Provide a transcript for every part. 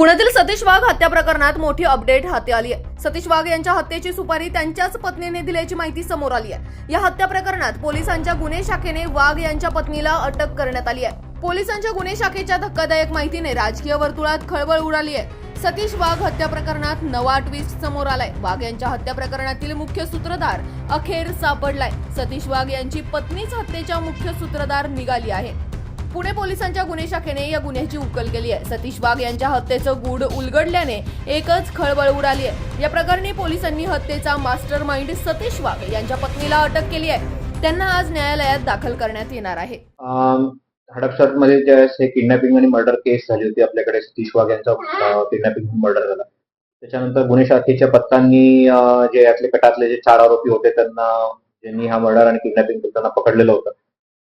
पुण्यातील सतीश वाघ हत्या प्रकरणात मोठी अपडेट हाती आली आहे. सतीश वाघ यांच्या हत्येची सुपारी त्यांच्याच पत्नीने दिल्याची माहिती समोर आली आहे. या हत्या प्रकरणात पोलिसांच्या गुन्हे शाखेने वाघ यांच्या पत्नीला अटक करण्यात आली आहे. पोलिसांच्या गुन्हे शाखेच्या धक्कादायक माहितीने राजकीय वर्तुळात खळबळ उडाली आहे. सतीश वाघ हत्या प्रकरणात नवा ट्विस्ट समोर आलाय. वाघ यांच्या हत्या प्रकरणातील मुख्य सूत्रधार अखेर सापडलाय. सतीश वाघ यांची पत्नीच हत्येच्या मुख्य सूत्रधार निघाली आहे. पुणे पोलिसांच्या गुन्हे शाखेने या गुन्ह्याची उकल केली आहे. सतीश वाघ यांच्या हत्येचं गूढ उलगडल्याने एकच खळबळ उडाली आहे. या प्रकरणी पोलिसांनी हत्येचा मास्टर माइंड सतीश वाघ यांच्या पत्नीला अटक केली आहे. त्यांना आज न्यायालयात दाखल करण्यात येणार आहे. हडपसरमध्ये ज्यावेळेस हे किडनॅपिंग आणि मर्डर केस झाली होती आपल्याकडे सतीश वाघ यांचा किडनॅपिंग मर्डर झाला. त्याच्यानंतर गुन्हे शाखेच्या पथकांनी अं, जे यातले कटातले जे चार आरोपी होते त्यांना ज्यांनी हा मर्डर आणि किडनॅपिंग त्यांना पकडलेलं होतं.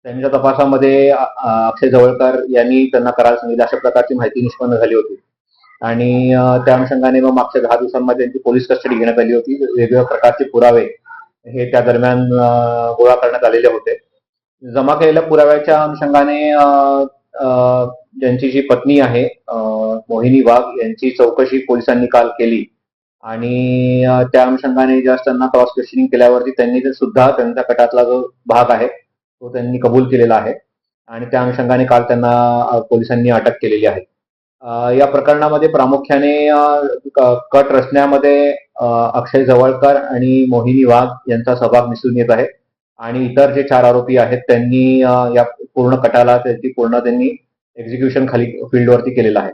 त्यांच्या तपासामध्ये अक्षय जवळकर यांनी त्यांना करायला सांगितलं अशा प्रकारची माहिती निष्पन्न झाली होती. आणि त्या अनुषंगाने मग मागच्या दहा दिवसांमध्ये त्यांची पोलीस कस्टडी घेण्यात आली होती. वेगवेगळ्या प्रकारचे पुरावे हे त्या दरम्यान गोळा करण्यात आलेले होते. जमा केलेल्या पुराव्याच्या अनुषंगाने ज्यांची जी पत्नी आहे मोहिनी वाघ यांची चौकशी पोलिसांनी काल केली. आणि त्या अनुषंगाने जास्त त्यांना क्रॉस क्वेश्चनिंग केल्यावरती त्यांनी ते सुद्धा त्यांचा कटातला जो भाग आहे तो त्यांनी कबूल केलेला आहे. आणि त्या अनुषंगाने काल त्यांना पोलिसांनी अटक केलेली आहे. या प्रकरणामध्ये प्रामुख्याने कट रचण्यामध्ये अक्षय जवळकर आणि मोहिनी वाघ यांचा सहभाग दिसून येत आहे. आणि इतर जे चार आरोपी आहेत त्यांनी या पूर्ण कटाला त्याची पूर्ण त्यांनी एक्झिक्युशन खाली फील्डवरती केलेलं आहे.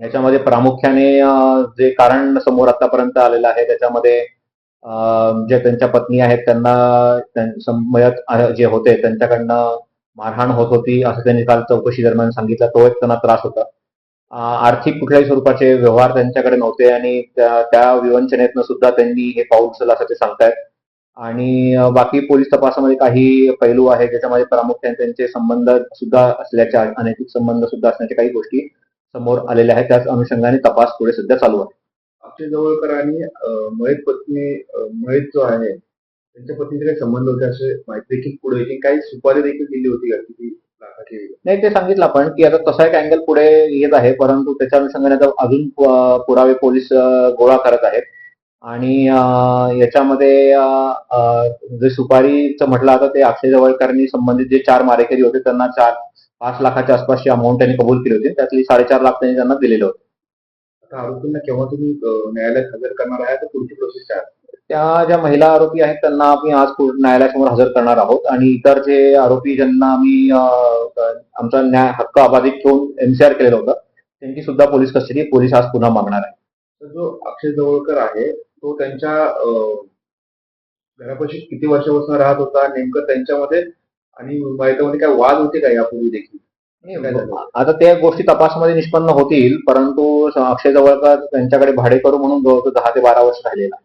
याच्यामध्ये प्रामुख्याने जे कारण समोर आतापर्यंत आलेलं आहे त्याच्यामध्ये जे त्यांच्या पत्नी आहेत त्यांना मयत जे होते त्यांच्याकडनं मारहाण होत होती असं त्यांनी काल चौकशी दरम्यान सांगितलं. तो एक त्यांना त्रास होता. आर्थिक कुठल्याही स्वरूपाचे व्यवहार त्यांच्याकडे नव्हते आणि त्या त्या विवंचनेतनं सुद्धा त्यांनी हे पाऊल उचललं असं ते सांगतायत. आणि बाकी पोलीस तपासामध्ये काही पैलू आहेत ज्याच्यामध्ये प्रामुख्याने त्यांचे संबंध सुद्धा असल्याच्या अनैतिक संबंध सुद्धा असण्याच्या काही गोष्टी समोर आलेल्या आहेत. त्याच अनुषंगाने तपास पुढे सध्या चालू आहे. अक्षय जवळकर आणि मयत पत्नी अं, मयत जो आहे त्यांच्या पत्नीचे काही संबंध होते असे माहिती देखील पुढे काही सुपारी देखील दिली होती का किती नाही ते सांगितलं आपण की आता तसा एक अँगल पुढे येत आहे परंतु त्याच्या अनुषंगाने आता अजून पुरावे पोलीस गोळा करत आहेत. आणि याच्यामध्ये जे सुपारीचं म्हटलं आता ते अक्षय जवळकरांनी संबंधित जे चार मारेकरी होते त्यांना चार पाच लाखाच्या आसपासची अमाऊंट त्यांनी कबूल केली होती. त्यातली साडेचार लाख त्यांनी त्यांना दिलेले होते. आता आरोपींना केव्हा तुम्ही अं, न्यायालयात हजर करणार आहे तर पुढची प्रोसेस काय आहे? त्या ज्या महिला आरोपी आहेत त्यांना आम्ही आज न्यायालयासमोर हजर करणार आहोत आणि इतर जे आरोपी ज्यांना आम्ही अं, आमचा न्याय हक्क अबाधित ठेवून एनसीआर केलेलं होतं त्यांची सुद्धा पोलीस कस्टडी पोलीस आज पुन्हा मागणार आहे तर जो अक्षय जवळकर आहे तो त्यांच्या अं, घरापाशी किती वर्षापासून राहत होता नेमकं त्यांच्यामध्ये आणि मयतामध्ये काय वाद होते का यापूर्वी देखील? आता त्या गोष्टी तपासामध्ये निष्पन्न होतील परंतु अक्षय जवळकर त्यांच्याकडे भाडेकरू म्हणून जवळजवळ दहा ते बारा वर्ष राहिलेला.